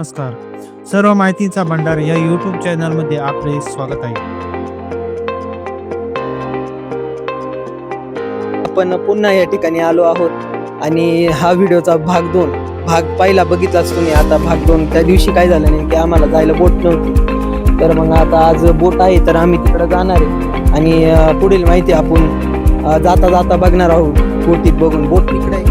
नमस्कार. सर्व माहितीचा भंडार या यूट्यूब चॅनलमध्ये आपले स्वागत आहे. आपण पुन्हा या ठिकाणी आलो आहोत आणि हा व्हिडिओचा भाग दोन भाग पहिला बघितलाच तुम्ही. आता भाग दोन त्या दिवशी काय झालं नाही की आम्हाला जायला बोट नव्हती. तर मग आता आज बोट आहे तर आम्ही तिकडे जाणार आहे. आणि पुढील माहिती आपण जाता जाता बघणार आहोत. बोटीत बघून बोट इकडे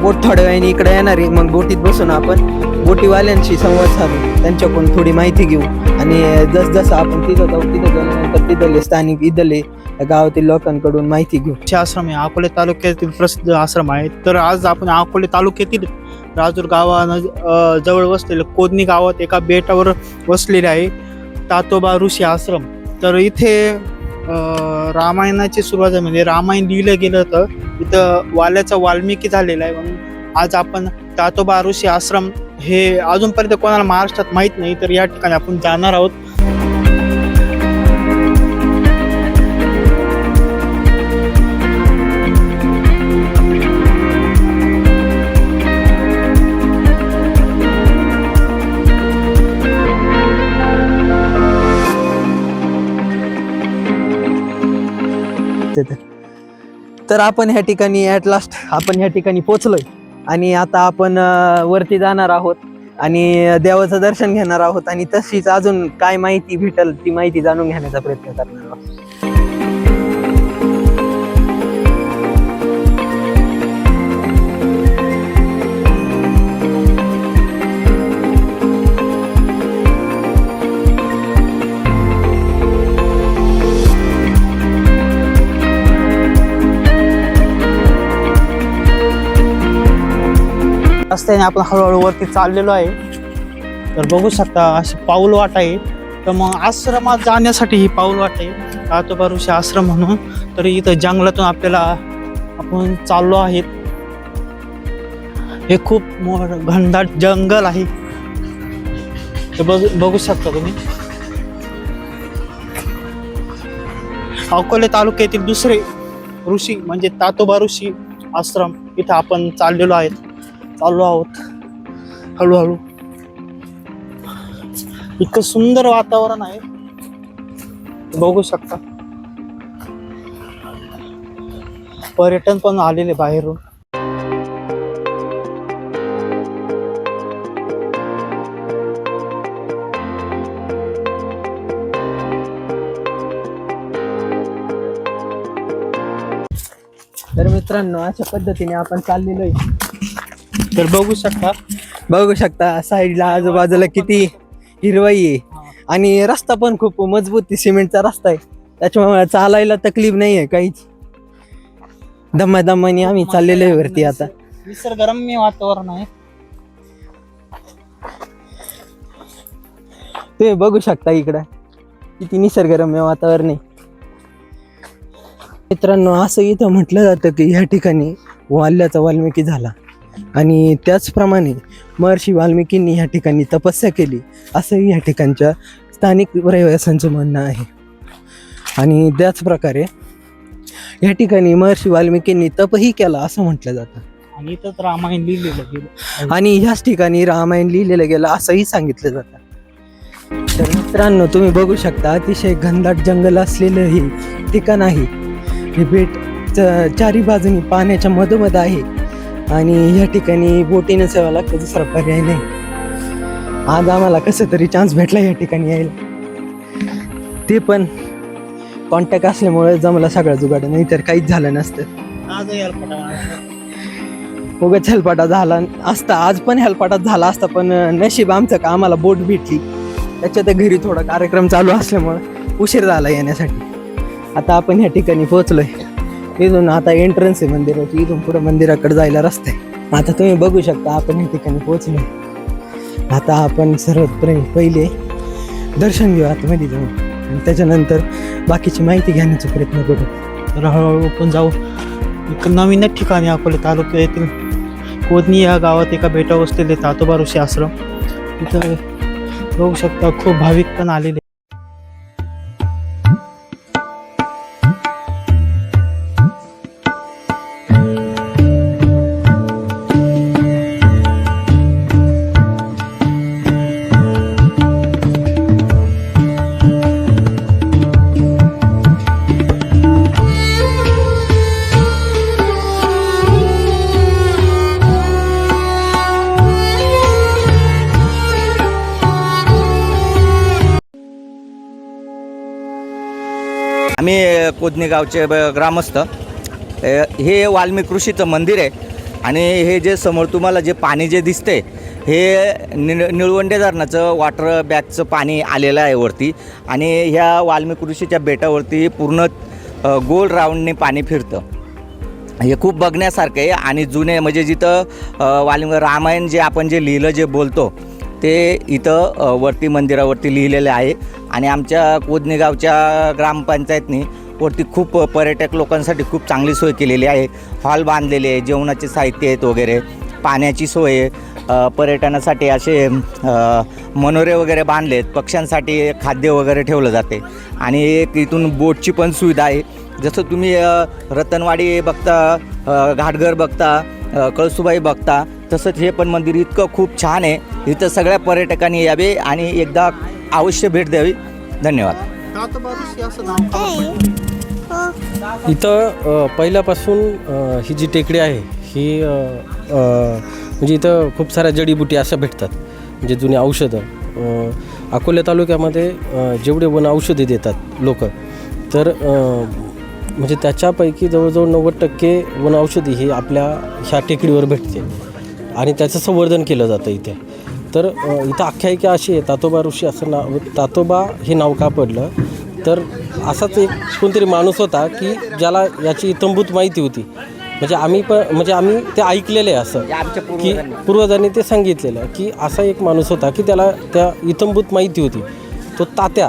बोट थोड्या वेळाने इकडे येणार आहे. मग बोटीत बसून आपण बोटीवाल्यांशी संवाद साधू त्यांच्याकडून थोडी माहिती घेऊ. आणि जसजसं आपण तिथं जाऊ तिथं गेल्यानंतर तिथले स्थानिक इथले गावातील लोकांकडून माहिती घेऊ. हे आश्रम आहे अकोले तालुक्यातील प्रसिद्ध आश्रम आहे. तर आज आपण अकोले तालुक्यातील राजूर गावानं जवळ वसलेले कोदनी गावात एका बेटावर वसलेले आहे तातोबा ऋषी आश्रम. तर इथे रामायणाची सुरुवात आहे म्हणजे रामायण लिहिलं गेलं तर इथं वाल्याचा वाल्मिकी झालेला आहे. म्हणून आज आपण तातोबा ऋषी आश्रम हे अजूनपर्यंत कोणाला महाराष्ट्रात माहीत नाही तर या ठिकाणी आपण जाणार आहोत. तर आपण ह्या ठिकाणी ॲट लास्ट आपण ह्या ठिकाणी पोचलोय आणि आता आपण वरती जाणार आहोत आणि देवाचं दर्शन घेणार आहोत आणि तशीच अजून काय माहिती भेटल ती माहिती जाणून घेण्याचा प्रयत्न करणार आहोत. रस्त्याने आपण हळूहळू वरती चाललेलो आहे. तर बघू शकता अशी पाऊल वाट आहे. तर मग आश्रमात जाण्यासाठी ही पाऊल वाट आहे. तातोबा ऋषी आश्रम म्हणून. तर इथं जंगलातून आपल्याला आपण चाललो आहेत. हे खूप मोठ घनदाट जंगल आहे. हे बघू बघू शकता तुम्ही. अकोले तालुक्यातील दुसरे ऋषी म्हणजे तातोबा ऋषी आश्रम इथं आपण चाललेलो आहेत. चालू आहोत. हळूहळू. इतकं सुंदर वातावरण आहे. बघू शकता. पर्यटन पण आलेले बाहेरून. तर मित्रांनो अशा पद्धतीने आपण चाललेलो आहे. तर बघू शकता. बघू शकता साईडला आजूबाजूला किती हिरवाई आहे. आणि रस्ता पण खूप मजबूत सिमेंटचा रस्ता आहे. त्याच्यामुळे चालायला तकलीफ नाही आहे काहीच. दमा दमाने आम्ही चाललेलो आहे वरती आता. निसर्गरम्य वातावरण आहे. तुम्ही बघू शकता इकडं. किती निसर्गरम्य वातावरण आहे. मित्रांनो असं इथं म्हटलं जातं की ह्या ठिकाणी वाल्याचा वाल्मिकी झाला. आणि त्याचप्रमाणे महर्षी वाल्मिकींनी ह्या ठिकाणी तपस्या केली. असंही ह्या ठिकाणच्या स्थानिक रहिवाशांचं म्हणणं आहे. आणि त्याच प्रकारे ह्या ठिकाणी महर्षी वाल्मिकींनी तपही केला असं म्हटलं जातं. आणि इथंच रामायण लिहिलेलं गेलं. आणि ह्याच ठिकाणी रामायण लिहिलेलं गेलं असंही सांगितलं जातं. तर मित्रांनो तुम्ही बघू शकता अतिशय घनदाट जंगल असलेलं हे ठिकाण आहे. हे बेट चारी बाजूनी पाण्याच्या मधोमध आहे. आणि ह्या ठिकाणी बोटीनं सेवा लागतं दुसरा पर्याय नाही. आज आम्हाला कसं तरी चान्स भेटला या ठिकाणी यायला. ते पण कॉन्टॅक्ट असल्यामुळे जमला सगळा जुगाड नाही तर काहीच झालं नसतं. उगाच हेलपाटा झाला असता आज पण हेलपाटाच झाला असता पण नशीब आमचं का आम्हाला बोट भेटली. त्याच्यात घरी थोडा कार्यक्रम चालू असल्यामुळं उशीर झाला येण्यासाठी. आता आपण ह्या ठिकाणी पोहोचलोय. इथून आता एंट्रन्स आहे मंदिराची. इथून पुढे मंदिराकडे जायला रस्ता आहे. आता तुम्ही बघू शकता आपण या ठिकाणी पोहोचलो आता आपण सर्वात पहिले दर्शन घेऊ आतमध्ये जाऊन. आणि त्याच्यानंतर बाकीची माहिती घेण्याचा प्रयत्न करू. तर हळूहळू आपण जाऊ. एक नवीनच ठिकाणी अकोले तालुक्यातील कोदनी या गावात एका बेटावर वसलेले तातोबा ऋषी आश्रम. तिथं बघू शकता खूप भाविक पण आलेले आम्ही अ, गावचे ब- ग्रामस्थ. हे वाल्मिक कृषीचं मंदिर आहे आणि हे जे समोर तुम्हाला जे पाणी जे दिसते हे निळ निळवंडे धरणाचं वॉटर बॅगचं पाणी आलेलं आहे वरती. आणि ह्या वाल्मिक ऋषीच्या बेटावरती पूर्ण गोल राऊंडने पाणी फिरतं. हे खूप बघण्यासारखं आहे आणि जुने म्हणजे जिथं वाल्मी वाल्मिक रामायण जे आपण जे लिहिलं जे बोलतो ते इथं वरती मंदिरावरती लिहिलेलं आहे. आणि आमच्या कोदणी गावच्या ग्रामपंचायतनी वरती खूप पर्यटक लोकांसाठी खूप चांगली सोय केलेली आहे. हॉल बांधलेले आहे जेवणाचे साहित्य आहेत वगैरे पाण्याची सोय पर्यटनासाठी असे मनोरे वगैरे बांधलेत पक्ष्यांसाठी खाद्य वगैरे ठेवलं जाते. आणि एक इथून बोटची पण सुविधा आहे. जसं तुम्ही रतनवाडी बघता घाटघर बघता कळसुबाई बघता तसंच हे पण मंदिर इतकं खूप छान आहे. इथं सगळ्या पर्यटकांनी यावे आणि एकदा अवश्य भेट द्यावी. धन्यवाद. इथं अ, पहिल्यापासून अ, ही जी टेकडी आहे ही अ, अ, म्हणजे इथं खूप साऱ्या जडीबुटी अशा भेटतात म्हणजे जुनी औषधं. अ, तालुक्यामध्ये अ, जेवढे वन औषधी देतात लोक तर अ, म्हणजे त्याच्यापैकी जवळजवळ नव्वद टक्के वन औषधी ही आपल्या ह्या टेकडीवर भेटते. आणि त्याचं संवर्धन केलं जातं इथे. तर इथं आख्यायिका अशी आहे तातोबा ऋषी असं नाव तातोबा हे नाव का पडलं? तर असाच एक कोणतरी माणूस होता की ज्याला याची इतंभूत माहिती होती. म्हणजे आम्ही पण म्हणजे आम्ही ते ऐकलेलं आहे असं. की पूर्वजांनी. पूर्वजांनी ते सांगितलेलं की असा एक माणूस होता की त्याला त्या इतंभूत माहिती होती. तो तात्या.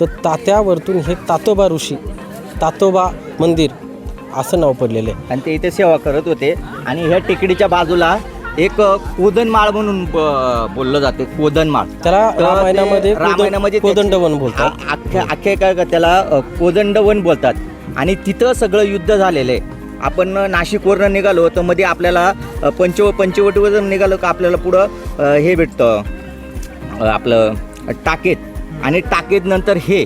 तर तात्यावरतून हे तातोबा ऋषी तातोबा मंदिर असं नाव पडलेलं आहे. आणि ते इथे सेवा करत होते आणि ह्या टेकडीच्या बाजूला एक कोदनमाळ म्हणून बोललं जाते कोदनमाळ त्याला रामायणामध्ये रामायणामध्ये कोदंडवन बोलतात. अख्ख्या अख्ख्या काय का त्याला कोदंडवन बोलतात. आणि तिथं सगळं युद्ध झालेलं आहे. आपण नाशिकवरनं निघालो तर मध्ये आपल्याला पंचव पंचवटीवरून निघालो का आपल्याला पुढं हे भेटतं. आपलं टाकेत. आणि टाकेत नंतर हे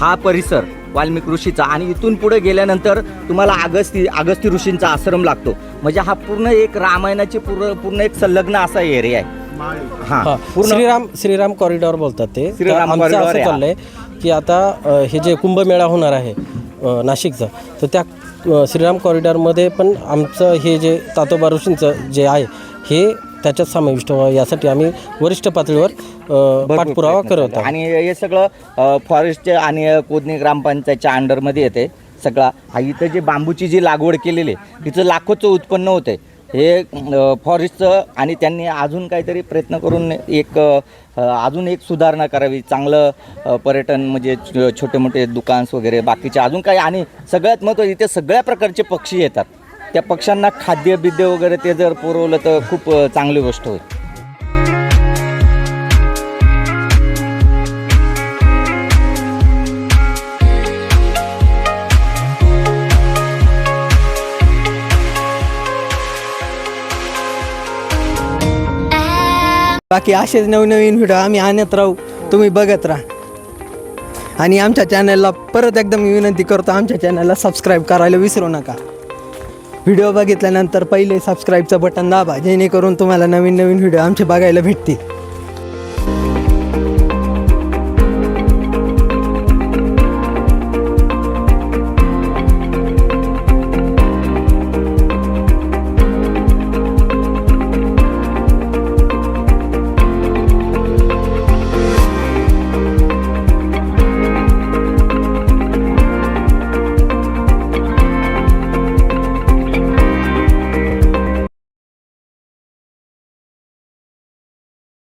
हा परिसर. वाल्मिक ऋषीचा आणि इथून पुढे गेल्यानंतर तुम्हाला अगस्ती अगस्ती ऋषींचा आश्रम लागतो म्हणजे हा पूर्ण एक रामायणाची पूर्ण पूर्ण एक संलग्न असा एरिया आहे. हा हा श्रीराम श्रीराम कॉरिडॉर बोलतात ते श्रीराम असं. चाललंय की आता हे जे कुंभमेळा होणार आहे नाशिकचा तर त्या श्रीराम कॉरिडॉरमध्ये पण आमचं हे जे तातोबा ऋषींचं जे आहे हे त्याच्यात समाविष्ट व्हावं यासाठी आम्ही वरिष्ठ पातळीवर भरपूर पाठपुरावा प्रयत्न करत. आहोत. आणि हे सगळं फॉरेस्टच्या आणि कोदणी ग्रामपंचायतच्या अंडरमध्ये येते सगळा. हा इथं जे बांबूची जी लागवड केलेली आहे तिचं लाखोचं उत्पन्न होते हे फॉरेस्टचं आणि त्यांनी अजून काहीतरी प्रयत्न करून एक अ, अजून एक सुधारणा करावी. चांगलं अ, पर्यटन म्हणजे छ- छोटे मोठे दुकान्स वगैरे बाकीचे अजून काही. आणि सगळ्यात महत्त्व इथे सगळ्या प्रकारचे पक्षी येतात. त्या पक्ष्यांना खाद्य बिद्य वगैरे ते जर पुरवलं तर खूप अ, चांगली गोष्ट होईल. बाकी असेच नवनवीन व्हिडिओ आम्ही आणत राहू. तुम्ही बघत राहा. आणि आमच्या चॅनलला परत एकदम विनंती करतो आमच्या चॅनलला सबस्क्राईब करायला विसरू नका. व्हिडिओ बघितल्यानंतर पहिले सबस्क्राईबचं बटन दाबा जेणेकरून तुम्हाला नवीन नवीन व्हिडिओ आमचे बघायला भेटतील.